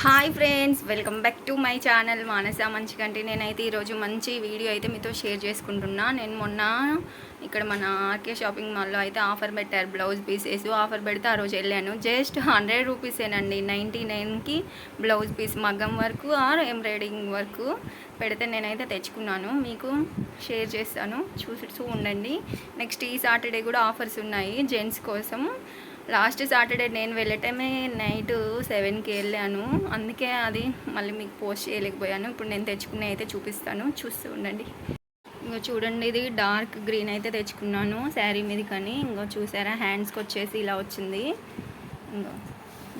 Hi friends welcome back to my channel Manasa మంచి కంటే నేనైతే ఈరోజు మంచి వీడియో అయితే మీతో షేర్ చేసుకుంటున్నా. నేను మొన్న ఇక్కడ మన ఆర్కే షాపింగ్ మాల్లో అయితే ఆఫర్ పెట్టారు బ్లౌజ్ పీసెస్ ఆఫర్ పెడితే ఆ రోజు వెళ్ళాను. జస్ట్ హండ్రెడ్ రూపీసేనండి నైంటీ నైన్కి బ్లౌజ్ పీస్ మగ్గం వర్క్ ఆర్ ఎంబ్రాయిడింగ్ వర్క్ పెడితే నేనైతే తెచ్చుకున్నాను. మీకు షేర్ చేస్తాను. చూసి ఉండండి నెక్స్ట్ ఈ సాటర్డే కూడా ఆఫర్స్ ఉన్నాయి. జెంట్స్ కోసం లాస్ట్ సాటర్డే నేను వెళ్ళటమే నైట్ సెవెన్కి వెళ్ళాను. అందుకే అది మళ్ళీ మీకు పోస్ట్ చేయలేకపోయాను. ఇప్పుడు నేను తెచ్చుకునే అయితే చూపిస్తాను. చూస్తూ ఉండండి. ఇంకో చూడండి ఇది డార్క్ గ్రీన్ అయితే తెచ్చుకున్నాను శారీ మీద కానీ. ఇంకో చూసారా హ్యాండ్స్కి వచ్చేసి ఇలా వచ్చింది. ఇంకో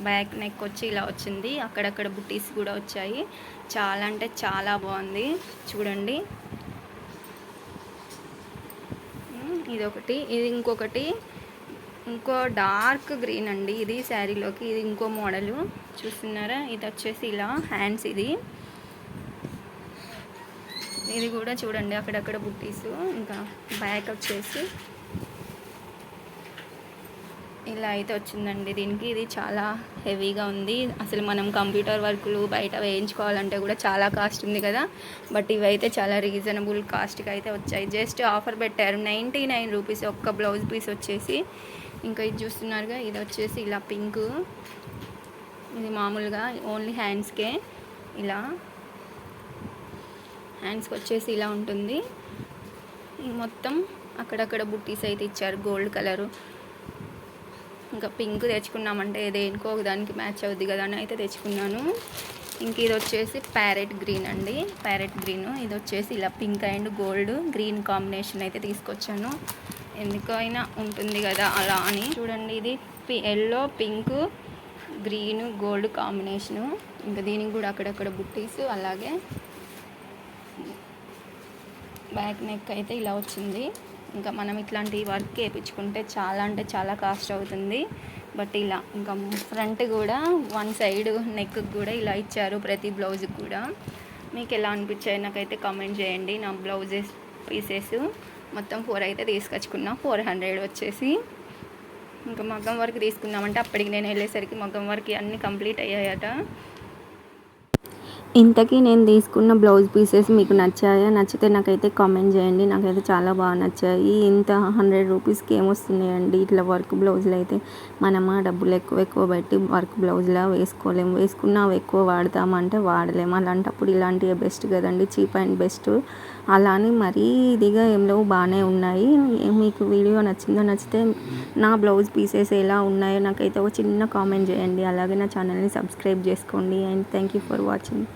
బ్యాక్ నెక్ వచ్చి ఇలా వచ్చింది. అక్కడక్కడ బుట్టీస్ కూడా వచ్చాయి. చాలా అంటే చాలా బాగుంది. చూడండి. ఇది ఒకటి ఇది ఇంకొకటి. ఇంకో డార్క్ గ్రీన్ అండి. ఇది శారీలోకి ఇది ఇంకో మోడలు చూస్తున్నారా? ఇది వచ్చేసి ఇలా హ్యాండ్స్ ఇది. ఇది కూడా చూడండి అక్కడక్కడ బుట్టీస్ ఇంకా బ్యాక్ వచ్చేసి ఇలా అయితే వచ్చిందండి. దీనికి ఇది చాలా హెవీగా ఉంది. అసలు మనం కంప్యూటర్ వర్కులు బయట వేయించుకోవాలంటే కూడా చాలా కాస్ట్ ఉంది కదా. బట్ ఇవైతే చాలా రీజనబుల్ కాస్ట్కి అయితే వచ్చాయి. జస్ట్ ఆఫర్ పెట్టారు. నైంటీ నైన్ రూపీస్ ఒక్క బ్లౌజ్ పీస్ వచ్చేసి. ఇంకా ఇది చూస్తున్నారుగా ఇది వచ్చేసి ఇలా పింక్. ఇది మామూలుగా ఓన్లీ హ్యాండ్స్కే ఇలా హ్యాండ్స్కి వచ్చేసి ఇలా ఉంటుంది. మొత్తం అక్కడక్కడ బుట్టీస్ అయితే ఇచ్చారు గోల్డ్ కలరు. ఇంకా పింక్ తెచ్చుకున్నామంటే దేనికో ఒక దానికి మ్యాచ్ అవుద్ది కదా అని అయితే తెచ్చుకున్నాను. ఇంక ఇది వచ్చేసి ప్యారెట్ గ్రీన్ అండి. Parrot green. ఇది వచ్చేసి ఇలా pink and gold green combination అయితే తీసుకొచ్చాను. ఎందుకైనా ఉంటుంది కదా అలా అని. చూడండి ఇది yellow pink green gold combination. ఇంకా దీనికి కూడా అక్కడక్కడ బుట్టీస్ అలాగే బ్యాక్ నెక్ అయితే ఇలా వచ్చింది. ఇంకా మనం ఇట్లాంటి వర్క్ వేయించుకుంటే చాలా అంటే చాలా కాస్ట్ అవుతుంది. బట్ ఇలా ఇంకా ఫ్రంట్ కూడా వన్ సైడ్ నెక్కి కూడా ఇలా ఇచ్చారు ప్రతి బ్లౌజ్కి కూడా. మీకు ఎలా అనిపించాయి నాకైతే కామెంట్ చేయండి. నా బ్లౌజెస్ పీసెస్ మొత్తం ఫోర్ అయితే తీసుకొచ్చుకున్నా. ఫోర్ హండ్రెడ్ వచ్చేసి. ఇంకా మగ్గం వర్క్ తీసుకుందామంటే అప్పటికి నేను వెళ్ళేసరికి మగ్గం వర్క్ అన్నీ కంప్లీట్ అయ్యాయట. ఇంతకీ నేను తీసుకున్న బ్లౌజ్ పీసెస్ మీకు నచ్చాయా? నచ్చితే నాకైతే కామెంట్ చేయండి. నాకైతే చాలా బాగా నచ్చాయి. ఇంత హండ్రెడ్ రూపీస్కి ఏమొస్తున్నాయండి? ఇట్లా వర్క్ బ్లౌజులు అయితే మనమా డబ్బులు ఎక్కువ ఎక్కువ పెట్టి వర్క్ బ్లౌజ్లా వేసుకోలేము వేసుకున్నా ఎక్కువ వాడతామంటే వాడలేము అలాంటప్పుడు ఇలాంటివి బెస్ట్ కదండి. Cheap and best. అలా అని మరీ ఇదిగా ఏం లేవు. బాగానే ఉన్నాయి. మీకు వీడియో నచ్చిందో నచ్చితే నా బ్లౌజ్ పీసెస్ ఎలా ఉన్నాయో నాకైతే ఒక చిన్న కామెంట్ చేయండి. అలాగే నా ఛానల్ని సబ్స్క్రైబ్ చేసుకోండి. And thank you for watching.